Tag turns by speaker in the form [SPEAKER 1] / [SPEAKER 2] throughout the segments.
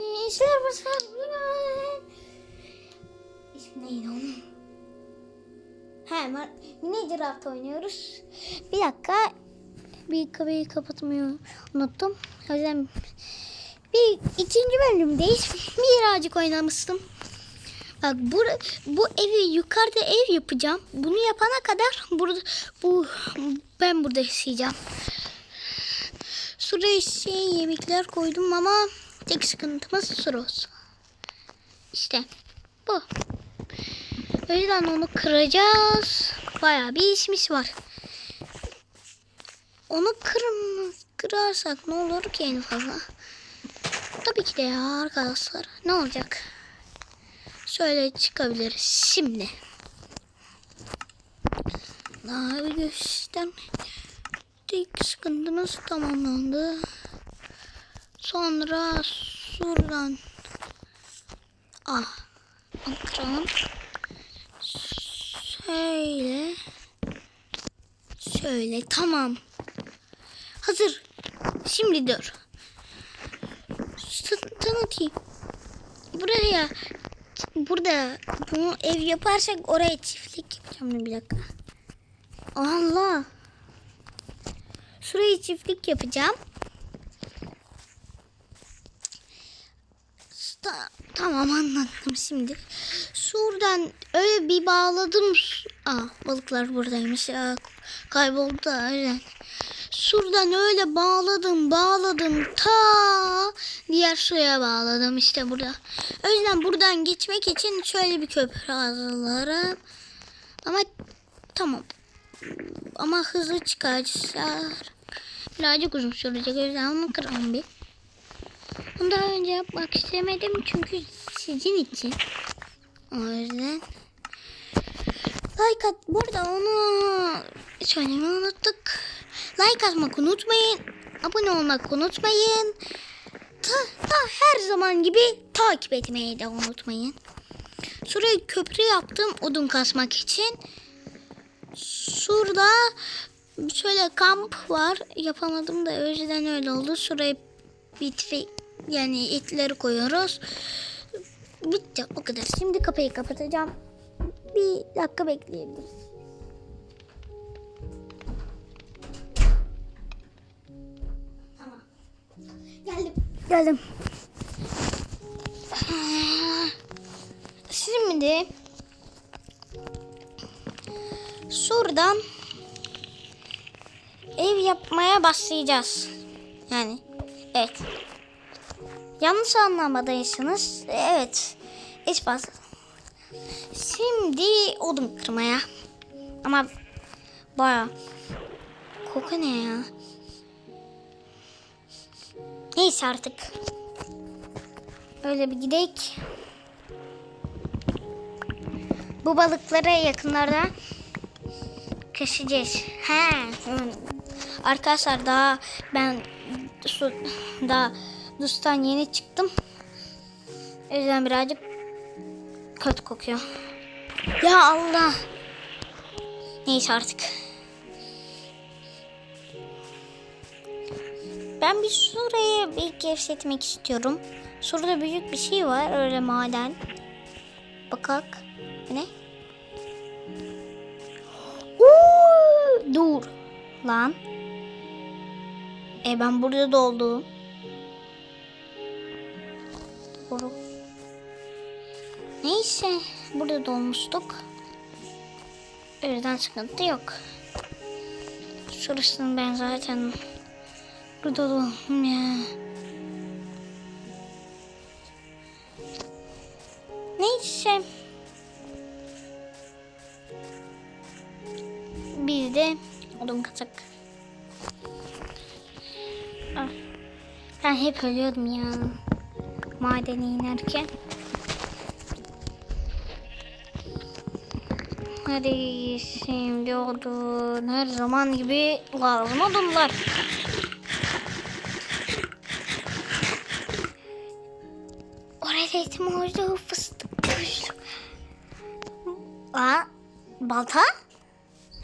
[SPEAKER 1] İşler başlar. İsmi neydi onun? He, mini draft oynuyoruz. Bir dakika. Bir kapıyı kapatmayı unuttum. O yüzden bir ikinci bölümdeyiz. Birazcık oynamıştım. Bak bu, bu evi yukarıda ev yapacağım. Bunu yapana kadar burada bu ben burada yaşayacağım. Şuraya şey yemekler koydum ama tek sıkıntımız Suros. İşte bu. O yüzden onu kıracağız. Bayağı bir işimiz var. Onu kırm kırarsak ne olur ki en fazla? Tabii ki de ya arkadaşlar. Ne olacak? Şöyle çıkabiliriz şimdi. Daha bir göster. Tek sıkıntımız tamamlandı. Sonra şuradan ah kıralım. Şöyle şöyle tamam. Hazır. Şimdi dur. Tanıtayım. Buraya burada bunu ev yaparsak oraya çiftlik yapacağım bir dakika. Allah. Şurayı çiftlik yapacağım. Ta- tamam anladım şimdi. Şuradan öyle bir bağladım. Aa balıklar buradaymış. Aa, kayboldu öyle. Şuradan öyle bağladım bağladım ta diğer suya bağladım işte burada. O yüzden buradan geçmek için şöyle bir köprü hazırlarım. Ama tamam. Ama hızlı çıkarsa birazcık uzun sürecek. O yüzden onu kıralım bir. Daha önce yapmak istemedim çünkü sizin için. O yüzden. Like at. Burada onu söylemeyi unuttuk. Like atmak unutmayın. Abone olmak unutmayın. Ta, ta her zaman gibi takip etmeyi de unutmayın. Şuraya köprü yaptım odun kasmak için. Şurada şöyle kamp var. Yapamadım da yüzden öyle oldu. Şuraya bitfi yani etleri koyuyoruz. Bitti o kadar. Şimdi kapıyı kapatacağım. Bir dakika bekleyebiliriz. Geldim. Geldim. Şimdi şuradan ev yapmaya başlayacağız. Yani. Yanlış anlamadıysanız evet. Hiç fazla. Şimdi odun kırmaya. Ama baya koku ne ya? Neyse artık. Öyle bir gidek. Bu balıkları yakınlarda keseceğiz. He. Arkadaşlar daha ben su daha duştan yeni çıktım. O yüzden birazcık kötü kokuyor. Ya Allah. Neyse artık. Ben bir şuraya bir gevşetmek istiyorum. Şurada büyük bir şey var öyle maden. Bakak. Ne? Oo, dur. Lan. E ben burada doldum. Doğru. Neyse. Burada dolmuştuk. O sıkıntı yok. Şurasını ben zaten burada doldum ya. Neyse. Biz de odun katık. Ah, Ben hep ölüyordum ya. Madene inerken. Hadi şimdi odun. Her zaman gibi lazım odunlar. Oradaydım orada fıstık kuşlu. Aa, balta?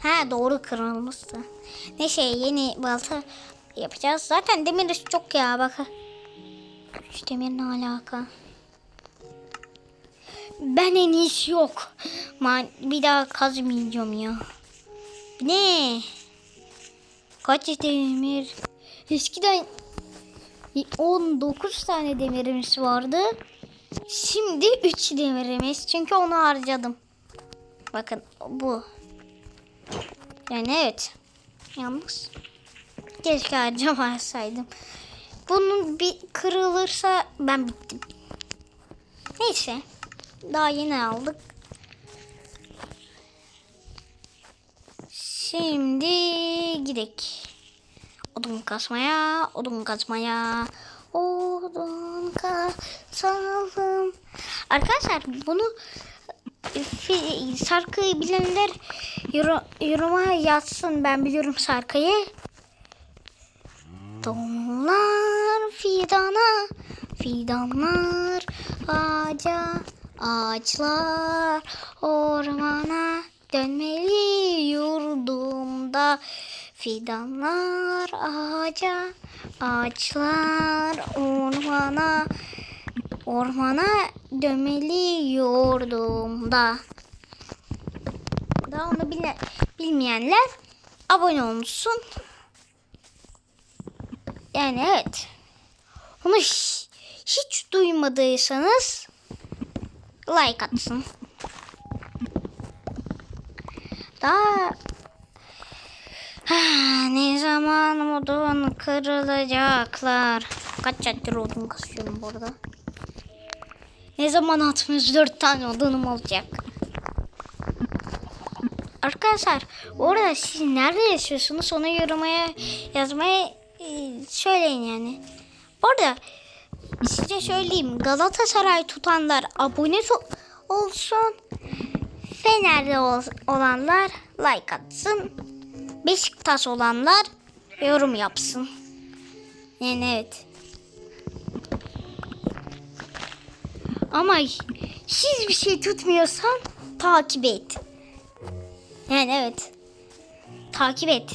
[SPEAKER 1] Ha doğru kırılmıştı. Ne şey yeni balta yapacağız. Zaten demir çok ya bak. Üç demir ne alaka? Ben en iyisi yok. Man bir daha kazmayacağım ya. Ne? Kaç demir? Eskiden 19 tane demirimiz vardı. Şimdi 3 demirimiz. Çünkü onu harcadım. Bakın bu. Yani evet. Yalnız. Keşke harcamasaydım. Bunun bir kırılırsa ben bittim. Neyse. Daha yeni aldık. Şimdi gidek. Odun kasmaya, odun kasmaya, odun kasalım. Arkadaşlar bunu fi- şarkıyı bilenler yorum, yoruma yazsın. Ben biliyorum şarkıyı. Donlar fidana, fidanlar ağaca, ağaçlar ormana dönmeli yurdumda. Fidanlar ağaca, ağaçlar ormana, ormana dönmeli yurdumda. Daha onu bile, bilmeyenler abone olsun. Yani evet. Onu hiç, duymadıysanız like atsın. Daha Ha, ne zaman odun kırılacaklar? Kaç saattir odun kasıyorum bu. Ne zaman 64 tane odunum olacak? Arkadaşlar bu arada siz nerede yaşıyorsunuz onu yorumaya yazmaya e, söyleyin yani. Bu arada size söyleyeyim Galatasaray tutanlar abone olsun. Fener'de ol- olanlar like atsın. Beşiktaş olanlar yorum yapsın. Yani evet. Ama hiçbir şey tutmuyorsan takip et. Yani evet. Takip et.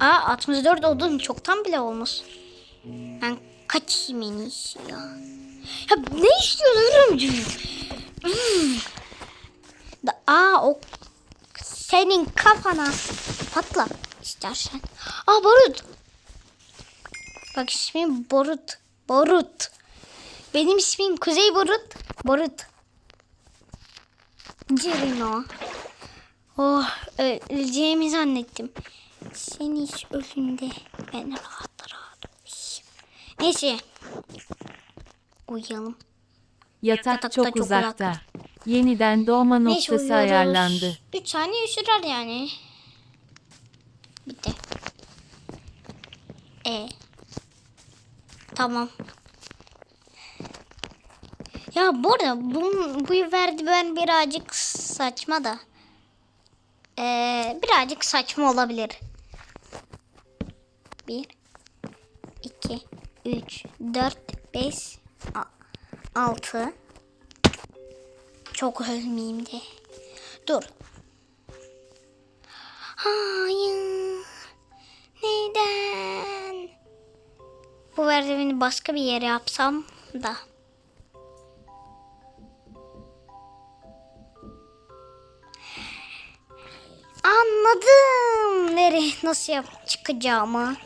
[SPEAKER 1] Aa 64 odun çoktan bile olmuş. Ben kaçayım en ya. Ya ne istiyorsun Hmm. Da- Aa o senin kafana patla istersen. Aa barut. Bak ismim Borut. Borut. Benim ismim Kuzey Borut. Borut. Cirino. Oh öleceğimi zannettim. Sen hiç ölünde ben rahat rahat uyuyayım. Neyse. Uyuyalım.
[SPEAKER 2] Yatak
[SPEAKER 1] Yatakta
[SPEAKER 2] çok
[SPEAKER 1] çok
[SPEAKER 2] uzakta. Yeniden doğma
[SPEAKER 1] Neyse
[SPEAKER 2] noktası
[SPEAKER 1] uyuyoruz.
[SPEAKER 2] ayarlandı.
[SPEAKER 1] 3 saniye sürer yani. Bitti. E. Tamam. Ya bu arada bu, bu verdi ben birazcık saçma da. Ee, birazcık saçma olabilir. 1 2 3 4 5 6 çok ölmeyeyim de. Dur. Hayır. Neden? Bu merdiveni başka bir yere yapsam da. Anladım. Nereye nasıl yap çıkacağımı.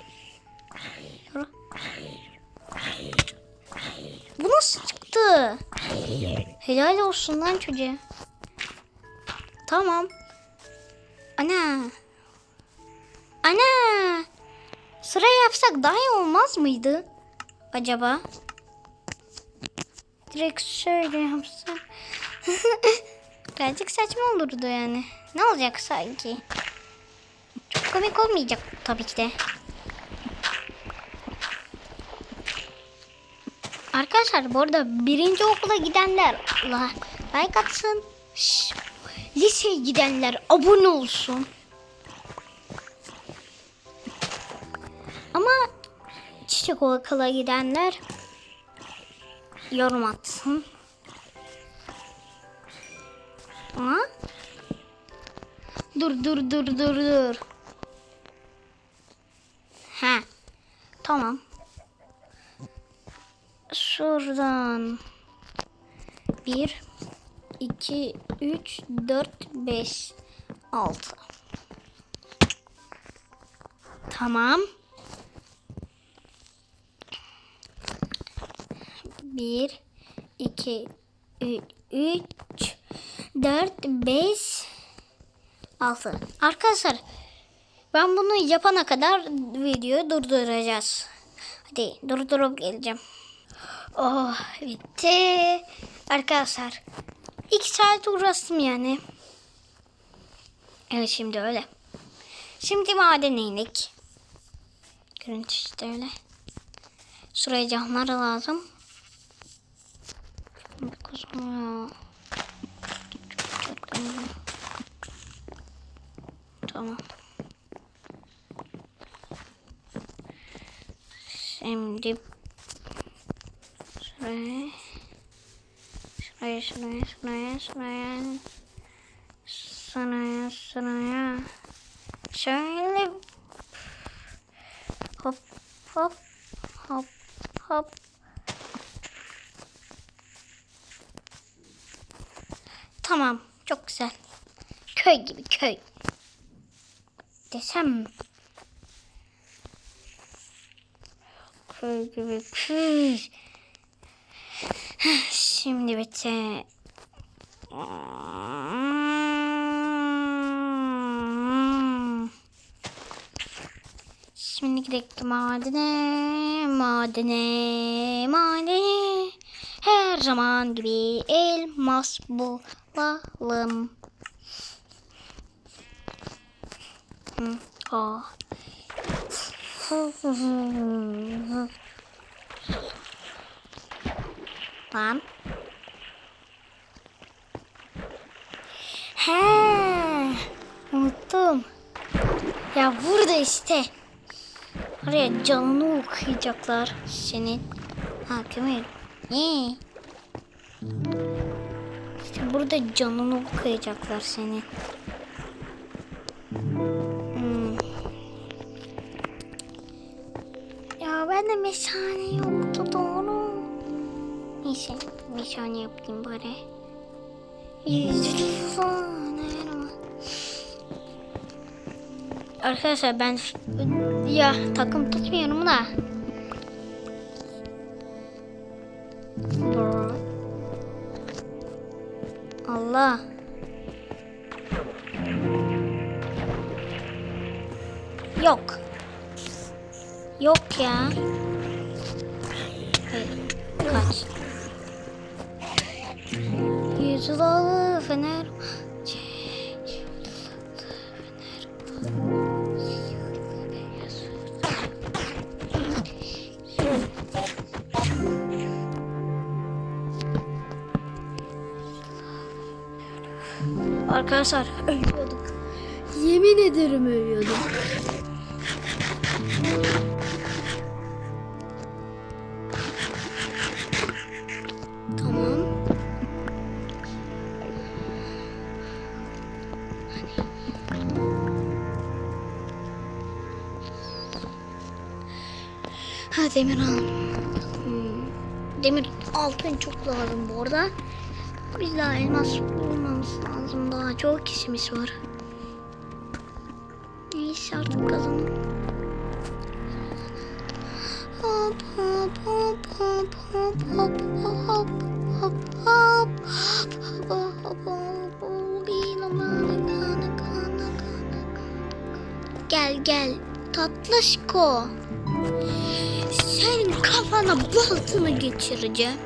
[SPEAKER 1] Bu nasıl çıktı? Helal olsun lan çocuğa. Tamam. Ana. Ana. Sıra yapsak daha iyi olmaz mıydı? Acaba? Direkt şöyle yapsak. Birazcık saçma olurdu yani. Ne olacak sanki? Çok komik olmayacak tabii ki de. Arkadaşlar bu arada birinci okula gidenler la- like atsın. Liseye gidenler abone olsun. Ama çiçek okula gidenler yorum atsın. Ha? Dur dur dur dur dur. Ha. Tamam. Şuradan 1 2 3 4 5 6 Tamam. 1 2 3 4 5 6 Arkadaşlar ben bunu yapana kadar videoyu durduracağız. Hadi durdurup geleceğim. Oh bitti. Arkadaşlar 2 saat uğraştım yani. Evet şimdi öyle. Şimdi madene indik. Görüntü işte öyle. Şuraya camlar lazım. Kuzum. Tamam. Şimdi şuraya şuraya şuraya şuraya şuraya şuraya şuraya şöyle hop hop hop hop Tamam çok güzel. Köy gibi köy. Desem mi? Köy gibi köy. Şimdi bitti. Şimdi gidelim madene, madene, madene. Her zaman gibi elmas bulalım. Hı, o. Lan. He, unuttum. Ya burada işte. Oraya canını okuyacaklar senin. Ha kömür. Ne? İşte burada canını okuyacaklar senin. Hmm. Ya ben de meşale yoktu doğru. Neyse meşale yapayım bari. Yüz Arkadaşlar ben ya takım tutmuyorum da. Allah. Yok. Yok ya. Hayır. Kaç. Yüzülalı fener. Arkadaşlar ölüyorduk. Yemin ederim ölüyordum. Tamam. Ha demir al. Hmm. Demir altın çok lazım bu arada. Biz daha elmas bulmamız lazım. Daha çok kişimiz var. Neyse artık kazanalım. Hop hop hop hop hop hop hop hop hop hop hop hop Gel gel tatlışko. Senin kafana baltını geçireceğim.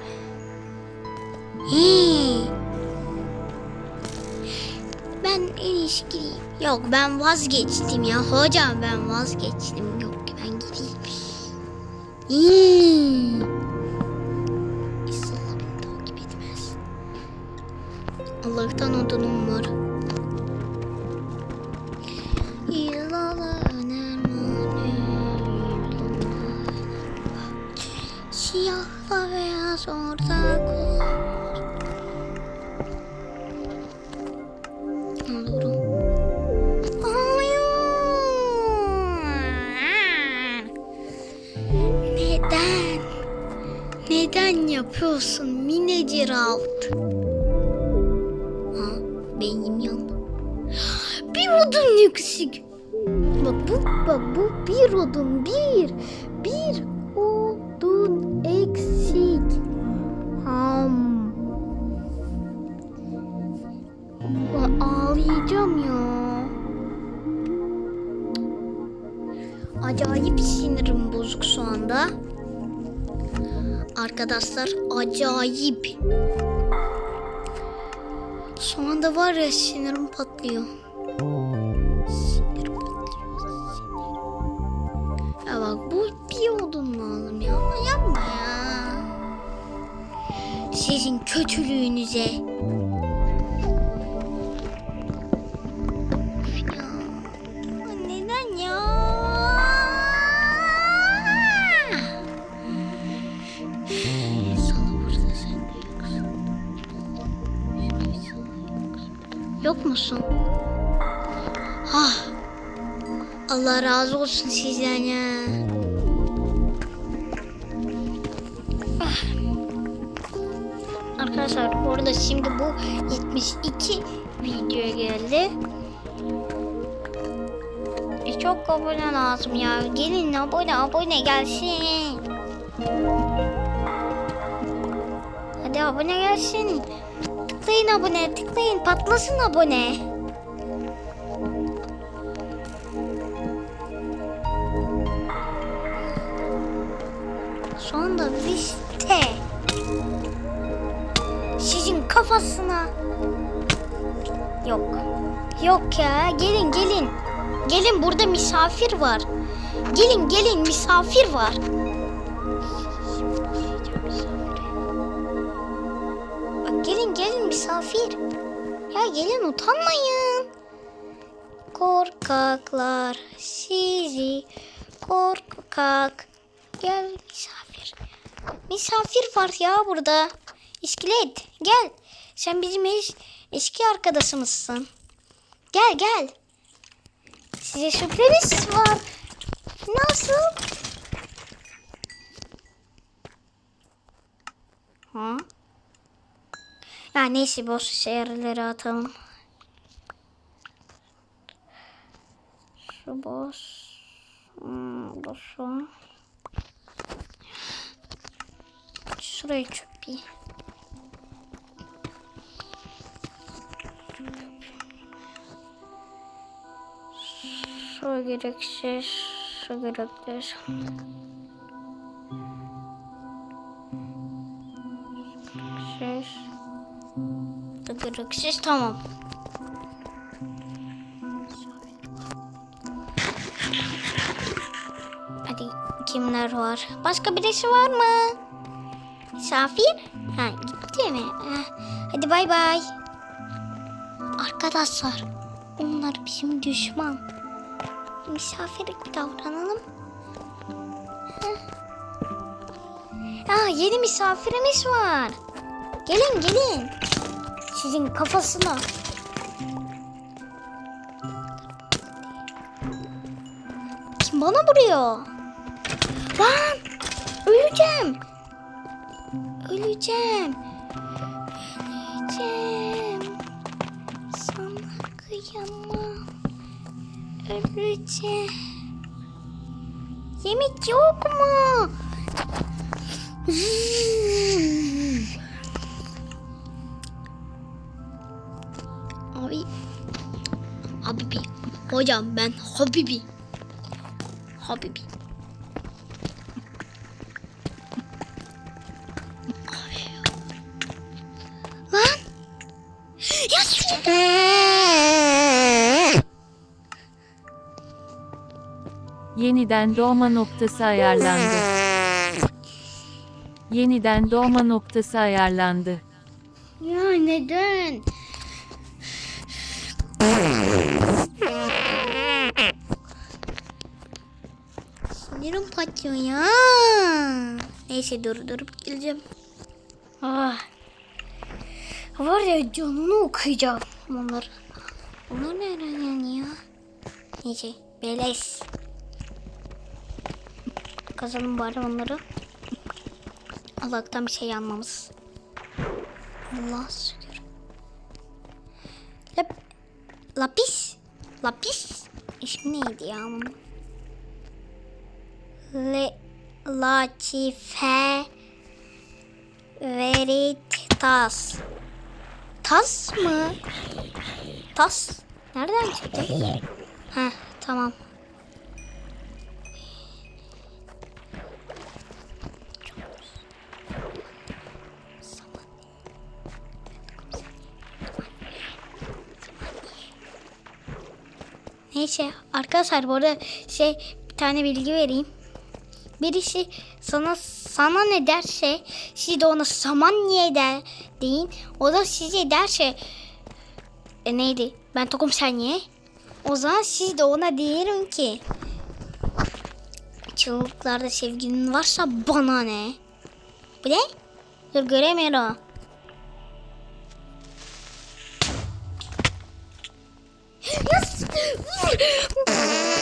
[SPEAKER 1] İyisi gideyim. Yok ben vazgeçtim ya. Hocam ben vazgeçtim. Yok ben gideyim. Hii. İnşallah beni takip etmez. Allah'tan odunum var. Yılala Siyahla beyaz ortak Arkadaşlar acayip. Şu anda var ya sinirim patlıyor. Yok musun? Ah. Allah razı olsun sizden ya. Ah. Arkadaşlar orada şimdi bu 72 videoya geldi. E çok abone lazım ya. Gelin abone abone gelsin. Hadi abone gelsin. Tıklayın abone tıklayın patlasın abone. Anda liste. Sizin kafasına. Yok. Yok ya gelin gelin. Gelin burada misafir var. Gelin gelin misafir var. Misafir. Ya gelin utanmayın. Korkaklar sizi korkak. Gel misafir. Misafir var ya burada. İskelet gel. Sen bizim es- eski arkadaşımızsın. Gel gel. Size sürpriz var. Nasıl? Ha? Ya neyse boş şehirleri atalım. Şu boş. Hmm, boş şu. Şurayı çöpeyim. Şu gereksiz, şu gereksiz. Gereksiz tamam. Hadi kimler var? Başka birisi var mı? Misafir? Ha gitti mi? Ha, Hadi bay bay. Arkadaşlar onlar bizim düşman. Misafir gibi davranalım. Aa, yeni misafirimiz var. Gelin gelin. Sizin kafasına. Kim bana vuruyor? Lan! Öleceğim. Öleceğim. Öleceğim. Sana kıyamam. Öleceğim. Yemek yok mu? Abi. Habibi. Hocam ben Habibi. Habibi. Abi. Lan. Ya
[SPEAKER 2] Yeniden doğma noktası ayarlandı. Yeniden doğma noktası ayarlandı.
[SPEAKER 1] Ya neden? Patlıyor ya. Neyse dur durup geleceğim. Ah. Var ya canını okuyacağım bunlar. Bunlar nereden ya? Neyse beleş. Kazalım bari onları. Allah'tan bir şey yanmamız. Allah şükür. Lap, lapis. Lapis. İsmi neydi ya bunun? Latife Veritas. Tas mı? Tas. Nereden çıktı? Heh tamam. Neyse arkadaşlar bu arada şey bir tane bilgi vereyim. Birisi sana sana ne derse siz de ona saman niye der deyin. O da size derse e, neydi ben tokum sen ye. O zaman siz de ona diyelim ki çığlıklarda sevgilin varsa bana ne? Bu ne? Dur göremiyorum.